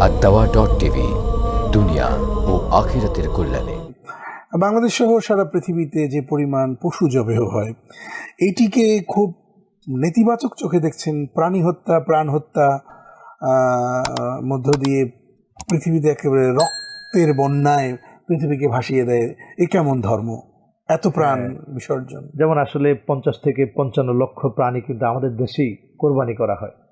আর দাওয়া dot TV দুনিয়া ও আখিরাতের কল্যাণে বাংলাদেশ সহ সারা পৃথিবীতে যে পরিমাণ পশু জবেহ হয় এইটিকে খুব নেতিবাচক চোখে দেখছেন প্রাণী হত্যা প্রাণ হত্যা মধ্য দিয়ে পৃথিবীতে একেবারে রক্তের বন্যায় পৃথিবীকে ভাসিয়ে দেয়। এ কেমন ধর্ম? এত প্রাণ বিসর্জন। যেমন আসলে পঞ্চাশ থেকে পঞ্চান্ন লক্ষ প্রাণী কিন্তু আমাদের দেশেই কোরবানি করা হয়।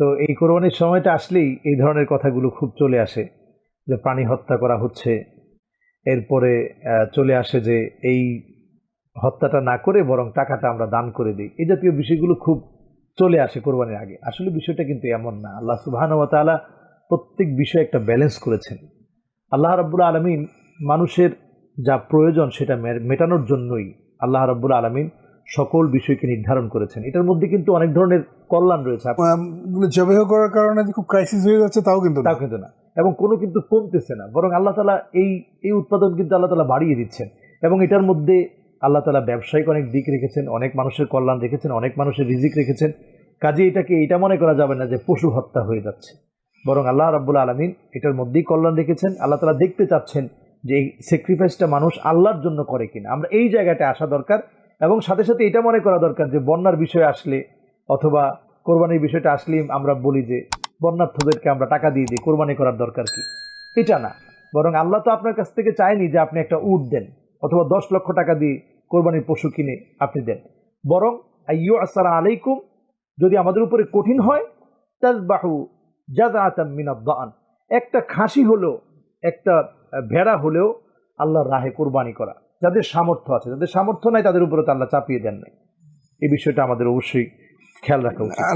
তো এই কোরবানির সময়টা আসলেই এই ধরনের কথাগুলো খুব চলে আসে, যে প্রাণী হত্যা করা হচ্ছে। এরপরে চলে আসে যে এই হত্যাটা না করে বরং টাকাটা আমরা দান করে দিই। এই জাতীয় বিষয়গুলো খুব চলে আসে কোরবানির আগে। আসলে বিষয়টা কিন্তু এমন না। আল্লাহ সুবাহান তাআলা প্রত্যেক বিষয়ে একটা ব্যালেন্স করেছেন। আল্লাহ রাব্বুল আলমিন মানুষের যা প্রয়োজন সেটা মেটানোর জন্যই আল্লাহ রাব্বুল আলমিন সকল বিষয়কে নির্ধারণ করেছেন। এটার মধ্যে কিন্তু অনেক ধরনের কল্যাণ রয়েছে। জবেহ করার কারণে যে খুব ক্রাইসিস হয়ে যাচ্ছে তাও কিন্তু। তাও কিন্তু না। এবং কোনো কিন্তু কমতেছে না। বরং আল্লাহ তালা এই এই উৎপাদন কিন্তু আল্লাহ তালা বাড়িয়ে দিচ্ছেন। এবং এটার মধ্যে আল্লাহ তালা ব্যবসায়িক অনেক দিক রেখেছেন অনেক মানুষের কল্যাণ রেখেছেন অনেক মানুষের রিজিক রেখেছেন। কাজে এটাকে এটা মনে করা যাবে না যে পশু হত্যা হয়ে যাচ্ছে। বরং আল্লাহ রাব্বুল আলমিন এটার মধ্যেই কল্যাণ রেখেছেন। আল্লাহ তালা দেখতে চাচ্ছেন যে এই স্যাক্রিফাইসটা মানুষ আল্লাহর জন্য করে কিনা। আমরা এই জায়গাটা আসা দরকার এবং সাথে সাথে এটা মনে করা দরকার যে বন্যার বিষয় আসলে অথবা কোরবানির বিষয়টা আসলেই আমরা বলি যে বন্যার্থদেরকে আমরা টাকা দিয়ে দিই, কোরবানি করার দরকার কি? এটা না। বরং আল্লাহ তো আপনার কাছ থেকে চায়নি যে আপনি একটা উট দেন অথবা দশ লক্ষ টাকা দিয়ে কোরবানির পশু কিনে আপনি দেন। বরং আইয়ু আসসালাম আলাইকুম, যদি আমাদের উপরে কঠিন হয় তাজবাহু জাজাআতাম মিনাদ-দান একটা খাসি হলো একটা ভেড়া হলেও আল্লাহর রাহে কোরবানি করা। যাদের সামর্থ্য আছে, যাদের সামর্থ্য নাই, তাদের উপরে তো আল্লাহ চাপিয়ে দেন নাই। এই বিষয়টা আমাদের অবশ্যই খেয়াল রাখা উচিত।